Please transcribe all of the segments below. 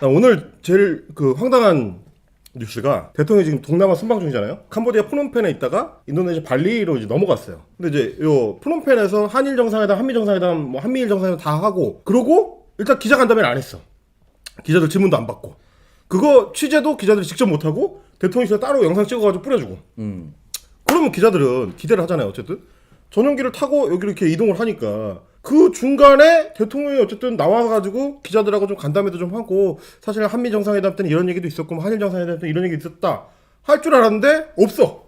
나 오늘 제일 그 황당한 뉴스가 대통령이 지금 동남아 순방 중이잖아요. 캄보디아 프놈펜에 있다가 인도네시아 발리로 이제 넘어갔어요. 근데 이제 요 프놈펜에서 한일 정상회담, 한미 정상회담, 뭐 한미일 정상회담 다 하고 그러고 일단 기자 간담회를 안 했어. 기자들 질문도 안 받고 그거 취재도 기자들이 직접 못 하고 대통령실에 따로 영상 찍어가지고 뿌려주고. 음. 그러면 기자들은 기대를 하잖아요. 어쨌든 전용기를 타고 여기로 이렇게 이동을 하니까 그 중간에 대통령이 어쨌든 나와가지고 기자들하고 좀 간담회도 좀 하고 사실 한미 정상회담 때는 이런 얘기도 있었고 뭐 한일 정상회담 때는 이런 얘기 있었다 할 줄 알았는데 없어.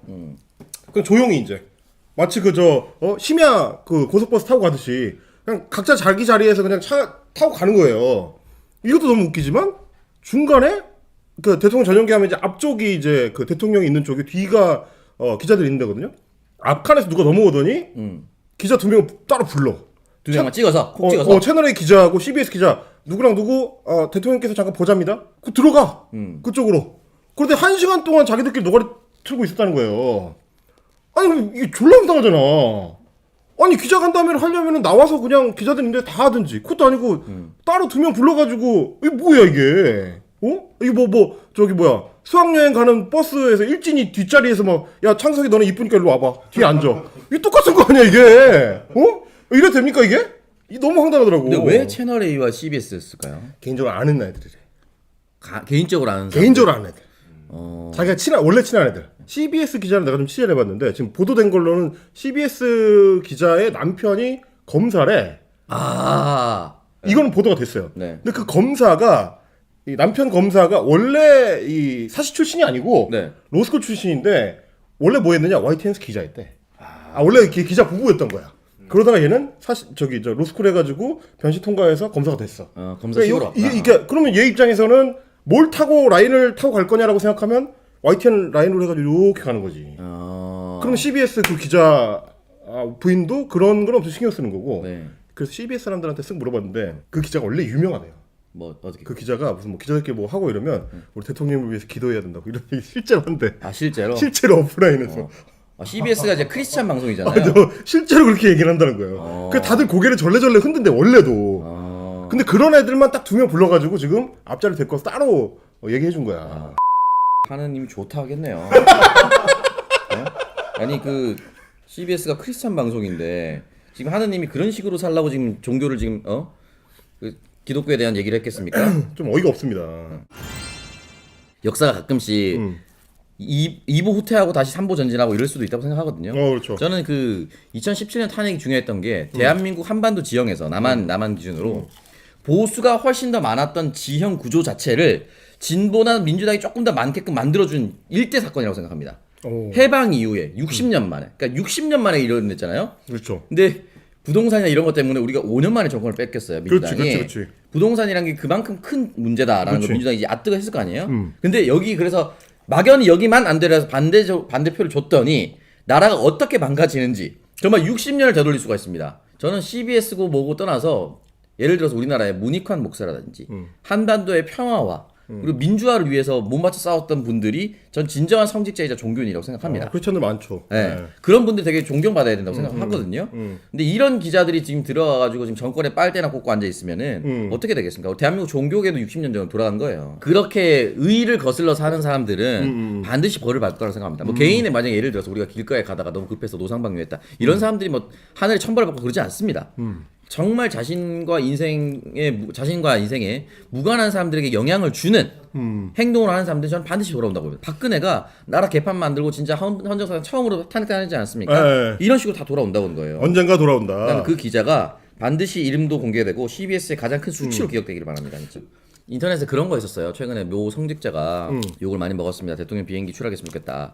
그냥 조용히 이제 마치 그저 어, 심야 그 고속버스 타고 가듯이 그냥 각자 자기 자리에서 그냥 차 타고 가는 거예요. 이것도 너무 웃기지만 중간에 그 대통령 전용기 하면 이제 앞쪽이 이제 그 대통령이 있는 쪽에 뒤가 어, 기자들이 있는 데거든요. 앞칸에서 누가 넘어오더니 음. 기자 두 명 따로 불러. 두 명만 찍어서 콕 어, 찍어서. 어, 채널A 기자하고 CBS 기자 누구랑 누구 어, 대통령께서 잠깐 보자입니다. 그 들어가 음. 그쪽으로. 그런데 한 시간 동안 자기들끼리 노가리 틀고 있었다는 거예요. 아니 이게 졸라 황당하잖아. 아니 기자 간담회를 하려면 나와서 그냥 기자들 있는데 다 하든지 그것도 아니고 음. 따로 두 명 불러가지고 이게 뭐야 이게 어 이게 뭐뭐 저기 뭐야 수학여행 가는 버스에서 일진이 뒷자리에서 막 야 창석이 너네 이쁘니까 일로 와봐 뒤에 앉아 이 똑같은 거 아니야 이게 어 이래 됩니까 이게 이 너무 황당하더라고 근데 왜 채널 A와 CBS였을까요? 개인적으로 아는 애들이래 가, 개인적으로 아는 사람. 개인적으로 아는 애들 어. 자기가 친한 원래 친한 애들. CBS 기자를 내가 좀 취재를 해봤는데 지금 보도된 걸로는 CBS 기자의 남편이 검사래. 아. 이거는 보도가 됐어요. 네. 근데 그 검사가 이 남편 검사가 원래 이 사시 출신이 아니고 네. 로스쿨 출신인데 원래 뭐 했느냐 YTNS 기자였대. 아 원래 기, 기자 부부였던 거야. 그러다가 얘는 사실 저기 저 로스쿨 해가지고 변시 통과해서 검사가 됐어. 어, 검사 그러니까 식으로. 요- 이게, 이게 그러면 얘 입장에서는 뭘 타고 라인을 타고 갈 거냐라고 생각하면 YTN 라인으로 해가지고 이렇게 가는 거지. 어. 그럼 CBS 그 기자 아, 부인도 그런 건 없이 신경 쓰는 거고. 네. 그래서 CBS 사람들한테 쓱 물어봤는데 그 기자가 원래 유명하대요. 뭐 어떻게? 그 기자가 무슨 뭐 기자들끼리 뭐 하고 이러면 우리 대통령을 위해서 기도해야 된다고 이런 얘기 실제로 한대. 아 실제로. 실제로 오프라인에서. 아, CBS가 이제 크리스찬 방송이잖아요. 아, 저 실제로 그렇게 얘기를 한다는 거예요. 어. 그 다들 고개를 절레절레 흔든데 원래도. 어. 근데 그런 애들만 딱 두 명 불러가지고 지금 앞자리 데리고 와서 따로 어, 얘기해 준 거야. 하느님이 좋다 하겠네요. 어? 아니 그 CBS가 크리스찬 방송인데 지금 하느님이 그런 식으로 살라고 지금 종교를 지금 어? 그 기독교에 대한 얘기를 했겠습니까? 좀 어이가 없습니다. 역사가 가끔씩 음. 이, 2보 후퇴하고 다시 3보 전진하고 이럴 수도 있다고 생각하거든요. 어, 그렇죠. 저는 그 2017년 탄핵이 중요했던 게 대한민국 한반도 지형에서 남한 남한 기준으로 보수가 훨씬 더 많았던 지형 구조 자체를 진보나 민주당이 조금 더 많게끔 만들어준 일대 사건이라고 생각합니다. 오. 해방 이후에 60년 만에, 그러니까 60년 만에 일어났잖아요. 그렇죠. 근데 부동산이나 이런 것 때문에 우리가 5년 만에 정권을 뺏겼어요. 민주당이. 그렇지, 그렇지, 그렇지. 부동산이라는 게 그만큼 큰 문제다라는 그렇지. 걸 민주당이 이제 압득을 했을 거 아니에요. 음. 근데 여기 그래서 막연히 여기만 안 되라서 반대 반대표를 줬더니 나라가 어떻게 망가지는지 정말 60년을 되돌릴 수가 있습니다. 저는 CBS고 뭐고 떠나서 예를 들어서 우리나라의 문익환 목사라든지 음. 한반도의 평화와 그리고 민주화를 위해서 몸바쳐 싸웠던 분들이 전 진정한 성직자이자 종교인이라고 생각합니다. 어, 크리스천들 많죠. 네. 네. 그런 분들 되게 존경받아야 된다고 생각하거든요. 음. 근데 이런 기자들이 지금 들어와가지고 지금 정권에 빨대나 꽂고 앉아 있으면은 음. 어떻게 되겠습니까? 대한민국 종교계도 60년 전 돌아간 거예요. 그렇게 의의를 거슬러서 하는 사람들은 음, 반드시 벌을 받을 거라고 생각합니다. 뭐 개인의 만약에 예를 들어서 우리가 길가에 가다가 너무 급해서 노상방뇨했다 이런 사람들이 뭐 하늘에 천벌을 받고 그러지 않습니다. 음. 정말 자신과 인생에 무- 자신과 인생에 무관한 사람들에게 영향을 주는 음. 행동을 하는 사람들은 저는 반드시 돌아온다고 봅니다. 박근혜가 나라 개판 만들고 진짜 헌- 헌정사상 처음으로 탄핵하지 않았습니까? 네. 이런 식으로 다 돌아온다고 거예요. 언젠가 돌아온다. 나는 그 기자가 반드시 이름도 공개되고 CBS의 가장 큰 음. 수치로 기억되기를 바랍니다. 진짜. 인터넷에 그런 거 있었어요. 최근에 모 성직자가 음. 욕을 많이 먹었습니다. 대통령 비행기 추락했으면 좋겠다.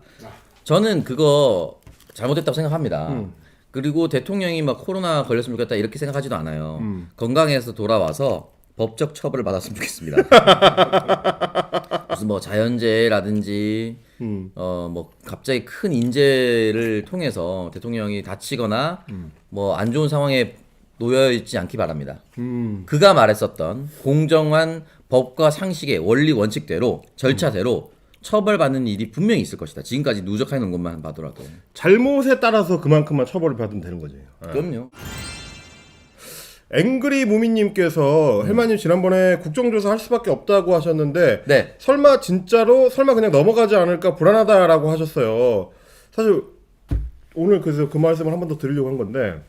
저는 그거 잘못됐다고 생각합니다. 음. 그리고 대통령이 막 코로나 걸렸으면 좋겠다 이렇게 생각하지도 않아요. 음. 건강해서 돌아와서 법적 처벌을 받았으면 좋겠습니다. 무슨 뭐 자연재해라든지 음. 어뭐 갑자기 큰 인재를 통해서 대통령이 다치거나 뭐안 좋은 상황에 놓여 있지 않기 바랍니다. 음. 그가 말했었던 공정한 법과 상식의 원리 원칙대로 절차대로 처벌받는 일이 분명히 있을 것이다. 지금까지 누적해 놓은 것만 봐더라도. 잘못에 따라서 그만큼만 처벌을 받으면 되는 거지. 네. 그럼요. 앵그리 무미님께서 헬마님 지난번에 국정조사 할 수밖에 없다고 하셨는데 네. 설마 진짜로 설마 그냥 넘어가지 않을까 불안하다라고 하셨어요. 사실 오늘 그래서 그 말씀을 한 번 더 드리려고 한 건데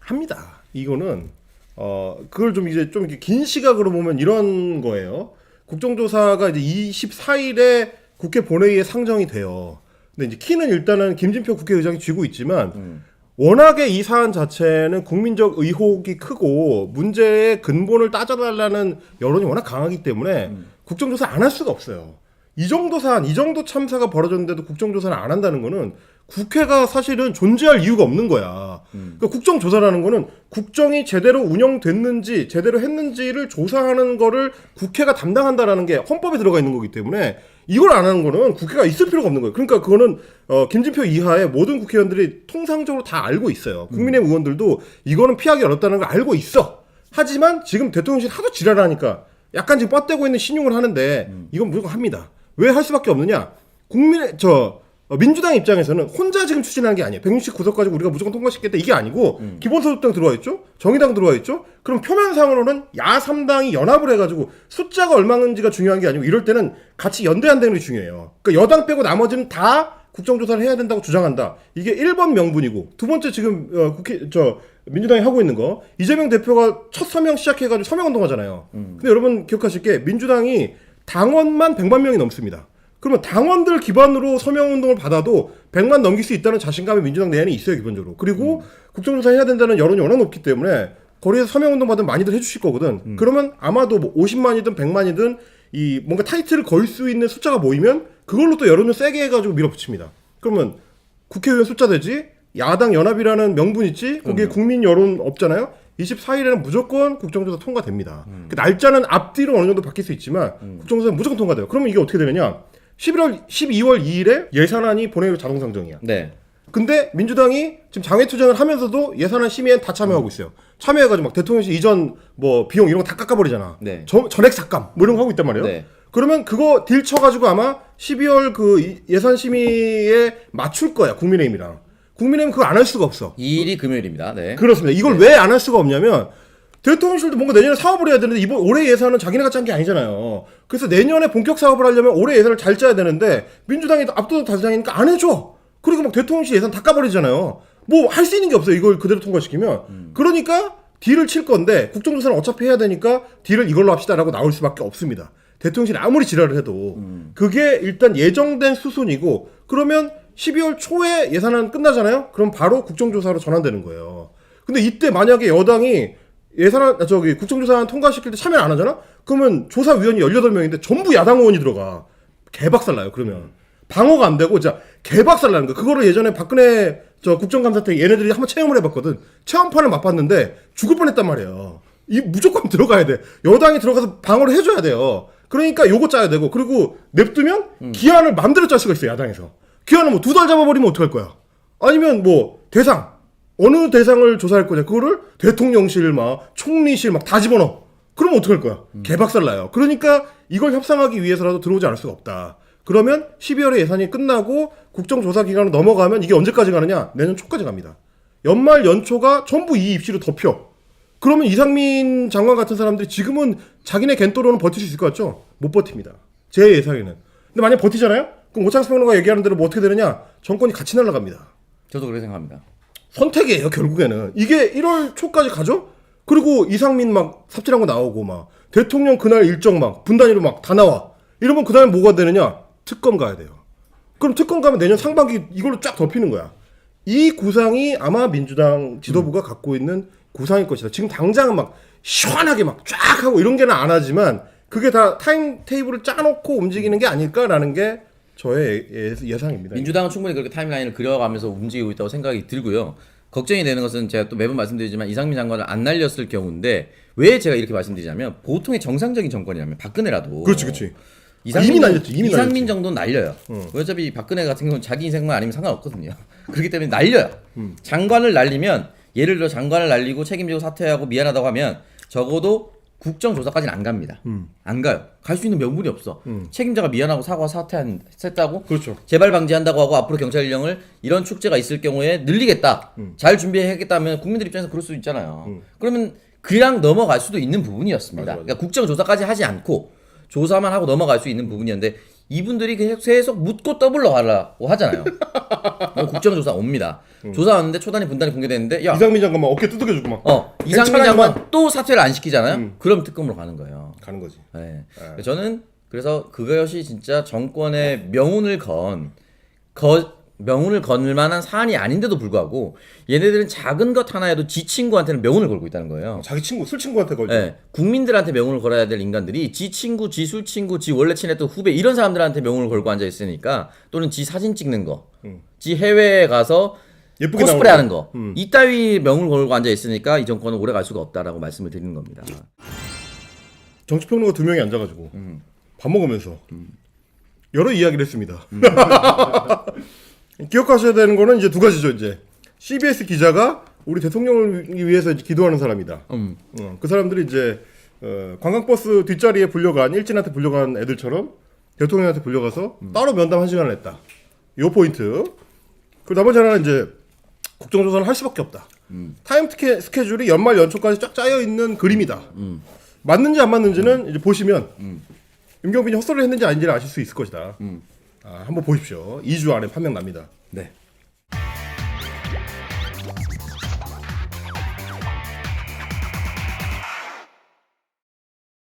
합니다. 이거는 어 그걸 좀 이제 좀 이렇게 긴 시각으로 보면 이런 거예요. 국정조사가 이제 24일에 국회 본회의에 상정이 돼요. 근데 이제 키는 일단은 김진표 국회의장이 쥐고 있지만 워낙에 이 사안 자체는 국민적 의혹이 크고 문제의 근본을 따져달라는 여론이 워낙 강하기 때문에 국정조사 안 할 수가 없어요. 이 정도 사안, 이 정도 참사가 벌어졌는데도 국정조사를 안 한다는 거는 국회가 사실은 존재할 이유가 없는 거야. 그러니까 국정조사라는 거는 국정이 제대로 운영됐는지 제대로 했는지를 조사하는 거를 국회가 담당한다라는 게 헌법에 들어가 있는 거기 때문에 이걸 안 하는 거는 국회가 있을 필요가 없는 거예요. 그러니까 그거는 어, 김진표 이하의 모든 국회의원들이 통상적으로 다 알고 있어요. 국민의힘 의원들도 이거는 피하기 어렵다는 걸 알고 있어. 하지만 지금 대통령실 하도 지랄하니까 약간 지금 뻗대고 있는 신용을 하는데 이건 무조건 합니다. 왜 할 수밖에 없느냐? 국민의 저 어, 민주당 입장에서는 혼자 지금 추진하는 게 아니에요. 169석 가지고 우리가 무조건 통과시켰다 이게 아니고 기본소득당 들어와 있죠. 정의당 들어와 있죠. 그럼 표면상으로는 야 3당이 연합을 해가지고 숫자가 얼마인지가 중요한 게 아니고 이럴 때는 같이 연대한다는 게 중요해요. 그러니까 여당 빼고 나머지는 다 국정조사를 해야 된다고 주장한다. 이게 1번 명분이고 두 번째 지금 어, 국회 저 민주당이 하고 있는 거 이재명 대표가 첫 서명 시작해가지고 서명 운동하잖아요. 근데 여러분 기억하실 게 민주당이 당원만 100만 명이 넘습니다. 그러면 당원들 기반으로 서명 운동을 받아도 100만 넘길 수 있다는 자신감이 민주당 내에는 있어요 기본적으로. 그리고 국정조사 해야 된다는 여론이 워낙 높기 때문에 거리에서 서명 운동 받으면 많이들 해주실 거거든. 그러면 아마도 뭐 50만이든 100만이든 이 뭔가 타이틀을 걸 수 있는 숫자가 모이면 그걸로 또 여론을 세게 해가지고 밀어붙입니다. 그러면 국회의원 숫자 되지 야당 연합이라는 명분 있지 거기에 국민 여론 없잖아요. 24일에는 무조건 국정조사 통과됩니다. 그 날짜는 앞뒤로 어느 정도 바뀔 수 있지만 국정조사는 무조건 통과돼요. 그러면 이게 어떻게 되느냐? 11월 12월 2일에 예산안이 본회의로 자동 상정이야. 네. 근데 민주당이 지금 장외 투쟁을 하면서도 예산안 심의엔 다 참여하고 있어요. 참여해가지고 막 대통령실 이전 뭐 비용 이런 거 다 깎아버리잖아. 네. 전, 전액 삭감 뭐 이런 거 하고 있단 말이에요. 네. 그러면 그거 딜 쳐가지고 아마 12월 그 이- 예산 심의에 맞출 거야 국민의힘이랑. 국민의힘 그거 안 할 수가 없어. 2일이 금요일입니다. 네. 그렇습니다. 이걸 왜 안 할 수가 없냐면 대통령실도 뭔가 내년에 사업을 해야 되는데 이번 올해 예산은 자기네가 짠 게 아니잖아요. 그래서 내년에 본격 사업을 하려면 올해 예산을 잘 짜야 되는데 민주당이 압도적 다수당이니까 안 해줘. 그리고 막 대통령실 예산 다 까버리잖아요. 뭐 할 수 있는 게 없어요. 이걸 그대로 통과시키면. 그러니까 딜을 칠 건데 국정조사는 어차피 해야 되니까 딜을 이걸로 합시다라고 나올 수밖에 없습니다. 대통령실이 아무리 지랄을 해도 그게 일단 예정된 수순이고 그러면 12월 초에 예산안 끝나잖아요. 그럼 바로 국정조사로 전환되는 거예요. 근데 이때 만약에 여당이 예산안 아, 저기 국정조사안 통과시킬 때 참여 안 하잖아? 그러면 조사위원이 18명인데 전부 야당 의원이 들어가. 개박살 나요, 그러면. 방어가 안 되고 진짜 개박살 나는 거야. 그거를 예전에 박근혜 저 국정감사 때 얘네들이 한번 체험을 해 봤거든. 체험판을 맛봤는데 죽을 뻔했단 말이에요. 이 무조건 들어가야 돼. 여당이 들어가서 방어를 해 줘야 돼요. 그러니까 요거 짜야 되고 그리고 냅두면 기한을 마음대로 짤 수가 있어요 야당에서. 기한을 뭐 두 달 잡아버리면 어떡할 거야? 아니면 뭐 대상 어느 대상을 조사할 거냐 그거를 대통령실 막 총리실 막 다 집어넣어. 그러면 어떡할 거야? 개박살 나요. 그러니까 이걸 협상하기 위해서라도 들어오지 않을 수가 없다. 그러면 12월에 예산이 끝나고 국정조사 기간으로 넘어가면 이게 언제까지 가느냐? 내년 초까지 갑니다. 연말 연초가 전부 이 입시로 덮여. 그러면 이상민 장관 같은 사람들이 지금은 자기네 겐또로는 버틸 수 있을 것 같죠? 못 버팁니다. 제 예상에는. 근데 만약 버티잖아요? 그럼 오창수 평론가 얘기하는 대로 뭐 어떻게 되느냐? 정권이 같이 날아갑니다. 저도 그렇게 생각합니다. 선택이에요 결국에는. 이게 1월 초까지 가죠? 그리고 이상민 막 삽질한 거 나오고 막 대통령 그날 일정 막 분단위로 막 다 나와. 이러면 그 다음에 뭐가 되느냐? 특검 가야 돼요. 그럼 특검 가면 내년 상반기 이걸로 쫙 덮이는 거야. 이 구상이 아마 민주당 지도부가 갖고 있는 구상일 것이다. 지금 당장은 막 시원하게 막 쫙 하고 이런 게는 안 하지만 그게 다 타임 테이블을 짜놓고 움직이는 게 아닐까라는 게 저의 예- 예상입니다 민주당은 충분히 그렇게 타임라인을 그려가면서 움직이고 있다고 생각이 들고요. 걱정이 되는 것은 제가 또 매번 말씀드리지만 이상민 장관을 안 날렸을 경우인데 왜 제가 이렇게 말씀드리냐면 보통의 정상적인 정권이라면 박근혜라도 그렇지 그렇지 이상민, 이미 날렸지, 이미 이상민 날렸지. 정도는 날려요. 어차피 박근혜 같은 경우는 자기 인생만 아니면 상관없거든요. 그렇기 때문에 날려요. 장관을 날리면 예를 들어 장관을 날리고 책임지고 사퇴하고 미안하다고 하면 적어도 국정조사까지는 안 갑니다. 안 가요. 갈 수 있는 명분이 없어. 책임자가 미안하고 사과 사퇴한 했다고 그렇죠. 재발 방지한다고 하고 앞으로 경찰 인력을 이런 축제가 있을 경우에 늘리겠다. 잘 준비하겠다면 국민들 입장에서 그럴 수 있잖아요. 그러면 그냥 넘어갈 수도 있는 부분이었습니다. 맞아, 맞아. 그러니까 국정조사까지 하지 않고 조사만 하고 넘어갈 수 있는 부분이었는데 이분들이 계속 계속 묻고 떠블러 가라고 하잖아요. 그럼 국정조사 옵니다. 조사 왔는데 초단위 분단이 공개됐는데 야 이상민 장관만 어깨 두들겨 주고 막 어, 이상민 괜찮아, 장관 임마. 또 사퇴를 안 시키잖아요. 그럼 특검으로 가는 거예요. 가는 거지. 네. 저는 그래서 그것이 진짜 정권의 명운을 건 거, 명운을 건을 만한 사안이 아닌데도 불구하고 얘네들은 작은 것 하나에도 지 친구한테는 명운을 걸고 있다는 거예요. 자기 친구 술 친구한테 걸죠. 네, 국민들한테 명운을 걸어야 될 인간들이 지 친구, 지 술 친구, 지 원래 친했던 후배 이런 사람들한테 명운을 걸고 앉아 있으니까 또는 지 사진 찍는 거, 지 해외에 가서 예쁘게 코스프레 거. 하는 거, 이따위 명을 걸고 앉아 있으니까 이 정권은 오래 갈 수가 없다라고 말씀을 드리는 겁니다. 정치평론가 두 명이 앉아가지고 밥 먹으면서 여러 이야기를 했습니다. 기억하셔야 되는 거는 이제 두 가지죠. 이제 CBS 기자가 우리 대통령을 위해서 이제 기도하는 사람이다. 음. 어, 그 사람들이 이제 어, 관광버스 뒷자리에 불려간 일진한테 불려간 애들처럼 대통령한테 불려가서 따로 면담 한 시간을 했다. 요 포인트. 그 나머지 하나는 이제 국정조사를 할 수밖에 없다. 타임 스케, 스케줄이 연말 연초까지 쫙 짜여 있는 그림이다. 맞는지 안 맞는지는 이제 보시면 임경빈이 헛소리를 했는지 아닌지를 아실 수 있을 것이다. 아, 한번 보십시오. 2주 안에 판명 납니다. 네.